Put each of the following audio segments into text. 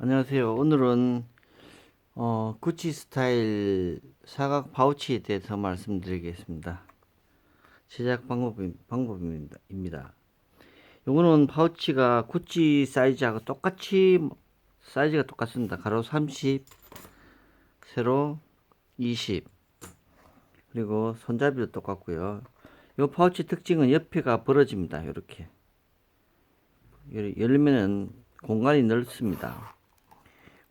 안녕하세요. 오늘은 어, 구찌 스타일 사각 파우치에 대해서 말씀드리겠습니다. 제작 방법 방법입니다. 입니다. 요거는 파우치가 구찌 사이즈하고 똑같이 사이즈가 똑같습니다. 가로 30, 세로 20. 그리고 손잡이도 똑같고요. 요 파우치 특징은 옆에가 벌어집니다. 이렇게 열면은 공간이 넓습니다.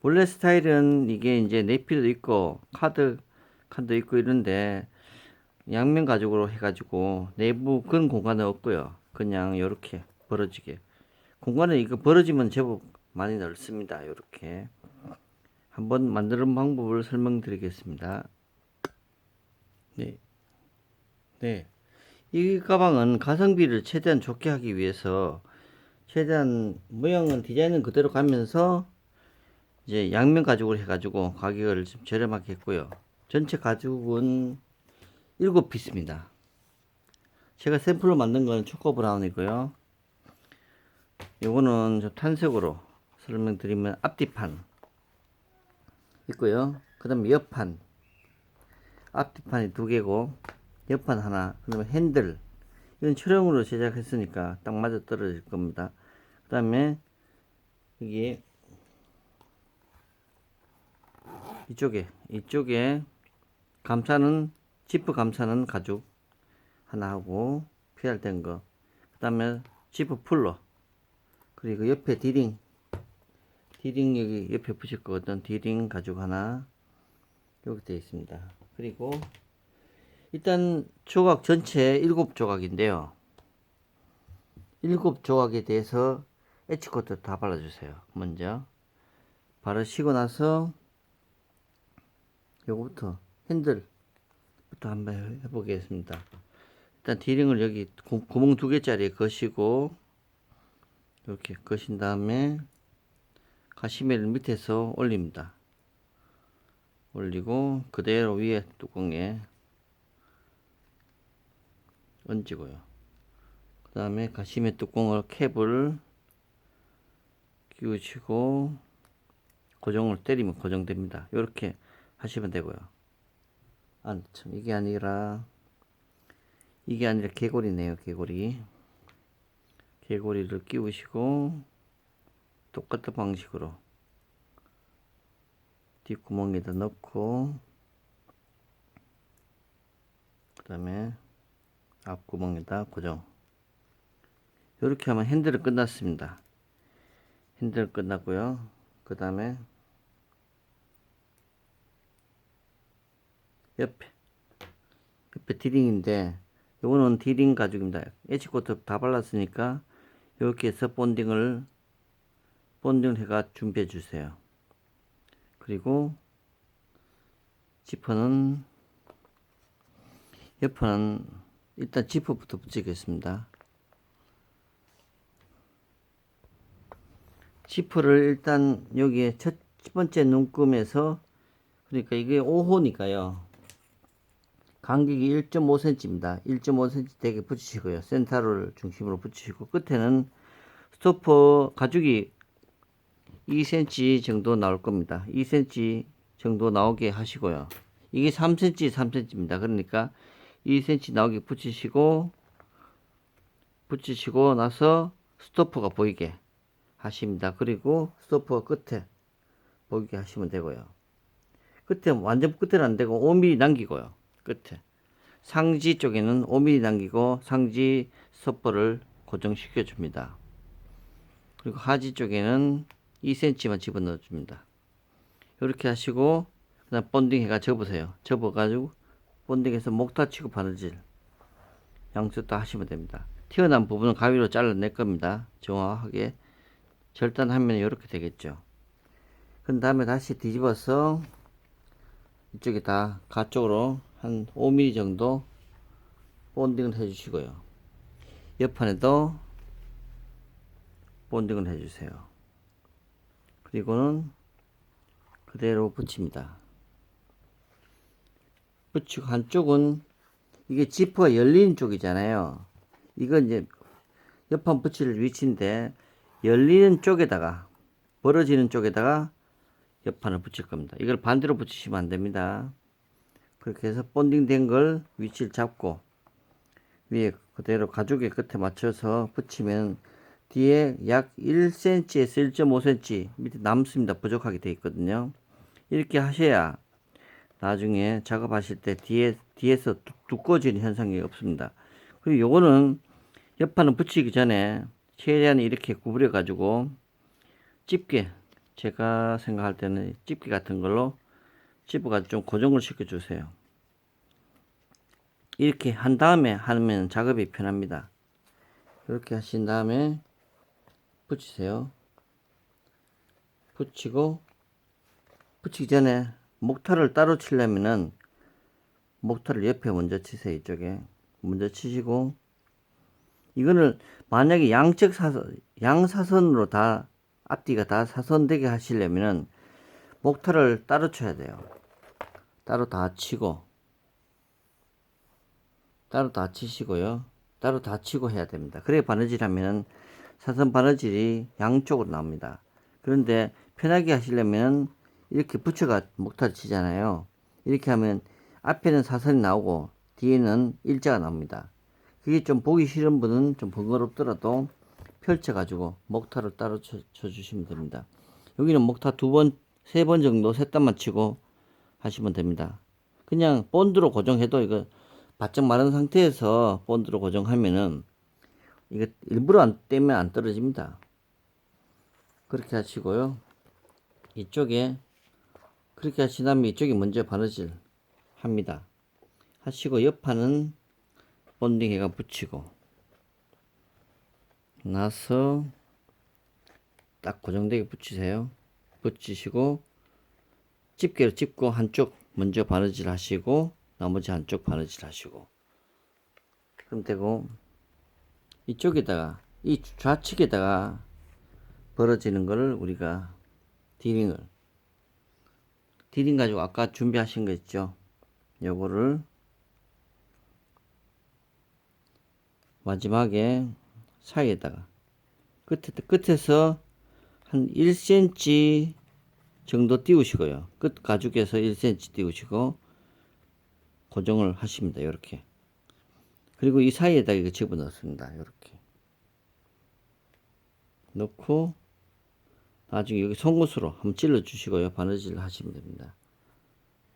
원래 스타일은 이게 이제 네피도 있고 카드 칸도 있고 이런데 양면 가죽으로 해가지고 내부 그런 공간은 없고요. 그냥 이렇게 벌어지게 공간은 이거 벌어지면 제법 많이 넓습니다. 이렇게 한번 만드는 방법을 설명드리겠습니다. 네, 네. 이 가방은 가성비를 최대한 좋게 하기 위해서 최대한 모양은 디자인은 그대로 가면서 이제 양면 가죽으로 해가지고 가격을 좀 저렴하게 했고요. 전체 가죽은 7피스입니다. 제가 샘플로 만든 건 초코 브라운이고요. 요거는 좀 탄색으로 설명드리면 앞뒤판 있고요. 그 다음에 옆판 앞뒤판이 두 개고 옆판 하나 그 다음에 핸들 이건 철형으로 제작했으니까 딱 맞아 떨어질 겁니다. 그 다음에 여기 이쪽에 이쪽에 감싸는 지프 감싸는 가죽 하나 하고 피할된 거. 그 다음에 지프 풀러 그리고 옆에 디링 디링 여기 옆에 붙일 거거든. 디링 가죽 하나 이렇게 되어 있습니다. 그리고 일단 조각 전체 7조각인데요. 7조각에 대해서 에치코트 다 발라주세요. 먼저 바르시고 나서 요거부터 핸들부터 한번 해보겠습니다. 일단 디링을 여기 구, 구멍 두 개짜리 거시고 이렇게 거신 다음에 가시메를 밑에서 올립니다. 올리고 그대로 위에 뚜껑에 얹고요. 그 다음에 가시메 뚜껑을 캡을 끼우시고 고정을 때리면 고정됩니다. 이렇게 하시면 되고요. 아, 참 이게 아니라 이게 아니라 개고리네요. 개고리. 개고리를 끼우시고 똑같은 방식으로 뒷구멍에다 넣고 그 다음에 앞구멍에다 고정 이렇게 하면 핸들은 끝났습니다 핸들 끝났고요 그 다음에 옆에. 옆에 디링인데 요거는 디링 가죽입니다. 에치코트 다 발랐으니까 해서 본딩을 본딩을 해가 준비해 주세요. 그리고 지퍼는 옆은 일단 지퍼부터 붙이겠습니다. 지퍼를 일단 여기에 첫 번째 눈금에서 그러니까 이게 5호니까요 간격이 1.5cm입니다. 1.5cm 되게 붙이시고요. 센터를 중심으로 붙이시고 끝에는 스토퍼 가죽이 2cm 정도 나올 겁니다. 2cm 정도 나오게 하시고요. 이게 3cm, 3cm입니다. 그러니까 2cm 나오게 붙이시고 붙이시고 나서 스토퍼가 보이게 하십니다. 그리고 스토퍼 끝에 보이게 하시면 되고요. 끝에 완전 끝에는 안 되고 5mm 남기고요. 끝에 상지 쪽에는 5mm 남기고 상지 스토퍼를 고정시켜 줍니다. 그리고 하지 쪽에는 2cm만 집어넣어 줍니다. 이렇게 하시고 그다음 본딩 해가 접으세요. 접어 가지고 본딩해서 목 다치고 바느질 양쪽 다 하시면 됩니다. 튀어나온 부분은 가위로 잘라낼 겁니다. 정확하게 절단하면 이렇게 되겠죠. 그 다음에 다시 뒤집어서 이쪽에 다 가쪽으로 한 5mm 정도 본딩을 해주시고요. 옆판에도 본딩을 해주세요. 그리고는 그대로 붙입니다. 붙이고 한쪽은 이게 지퍼가 열리는 쪽이잖아요. 이건 이제 옆판 붙일 위치인데 열리는 쪽에다가 벌어지는 쪽에다가 옆판을 붙일 겁니다. 이걸 반대로 붙이시면 안 됩니다. 그렇게 해서 본딩 된 걸 위치를 잡고 위에 그대로 가죽의 끝에 맞춰서 붙이면 뒤에 약 1cm에서 1.5cm 밑에 남습니다. 부족하게 되어 있거든요. 이렇게 하셔야 나중에 작업하실 때 뒤에 뒤에서 두- 두꺼워지는 현상이 없습니다. 그리고 요거는 옆판을 붙이기 전에 최대한 이렇게 구부려 가지고 집게 제가 생각할 때는 집게 같은 걸로 집어가지고 좀 고정을 시켜 주세요. 이렇게 한 다음에 하면 작업이 편합니다. 이렇게 하신 다음에 붙이세요. 붙이고 붙이기 전에 목타를 따로 치려면은 목타를 옆에 먼저 치세요. 이쪽에 먼저 치시고 이거는 만약에 양측 사선 양사선으로 다 앞뒤가 다 사선되게 하시려면은 목타를 따로 쳐야 돼요. 따로 다 치고 따로 다 치시고요. 따로 다 치고 해야 됩니다. 그래 바느질 하면은 사선 바느질이 양쪽으로 나옵니다. 그런데 편하게 하시려면 이렇게 붙여가 목타를 치잖아요. 이렇게 하면 앞에는 사선이 나오고 뒤에는 일자가 나옵니다. 그게 좀 보기 싫은 분은 좀 번거롭더라도 펼쳐가지고 목타를 따로 쳐, 쳐주시면 됩니다. 여기는 목타 두 번, 세 번 정도 세 단만 치고 하시면 됩니다. 그냥 본드로 고정해도 이거 바짝 마른 상태에서 본드로 고정하면은 이거 일부러 안 떼면 안 떨어집니다. 그렇게 하시고요. 이쪽에 그렇게 하신 다음에 이쪽에 먼저 바느질 합니다. 하시고 옆판은 본딩해가 붙이고 나서 딱 고정되게 붙이세요. 붙이시고 집게로 집고 한쪽 먼저 바느질 하시고 나머지 한쪽 바느질 하시고. 그럼 되고 이쪽에다가 이 좌측에다가 벌어지는 거를 우리가 디링을 디링 가지고 아까 준비하신 거 있죠? 요거를 마지막에 사이에다가 끝에 끝에서 한 1cm 정도 띄우시고요. 끝 가죽에서 1cm 띄우시고 고정을 하십니다. 이렇게. 그리고 이 사이에다 이거 집어넣습니다. 이렇게. 넣고 나중에 여기 송곳으로 한번 찔러 주시고요. 바느질 하시면 됩니다.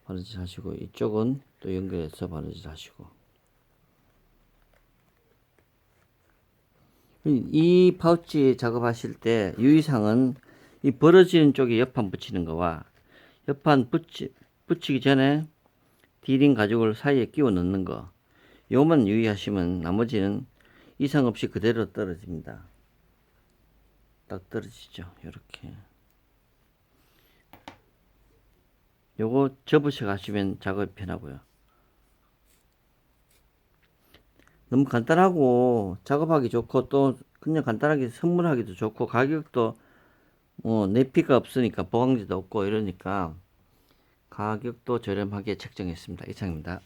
바느질 하시고 이쪽은 또 연결해서 바느질 하시고 이- 이 파우치 작업하실 때 유의사항은 이 벌어지는 쪽에 옆판 붙이는 거와 옆판 붙이, 붙이기 전에 디링 가죽을 사이에 끼워 넣는 거 요만 유의하시면 나머지는 이상 없이 그대로 떨어집니다. 딱 떨어지죠. 이렇게 요거 접으셔 가시면 작업이 편하고요. 너무 간단하고 작업하기 좋고 또 그냥 간단하게 선물하기도 좋고 가격도 뭐 내피가 없으니까 보강제도 없고 이러니까 가격도 저렴하게 책정했습니다. 이상입니다.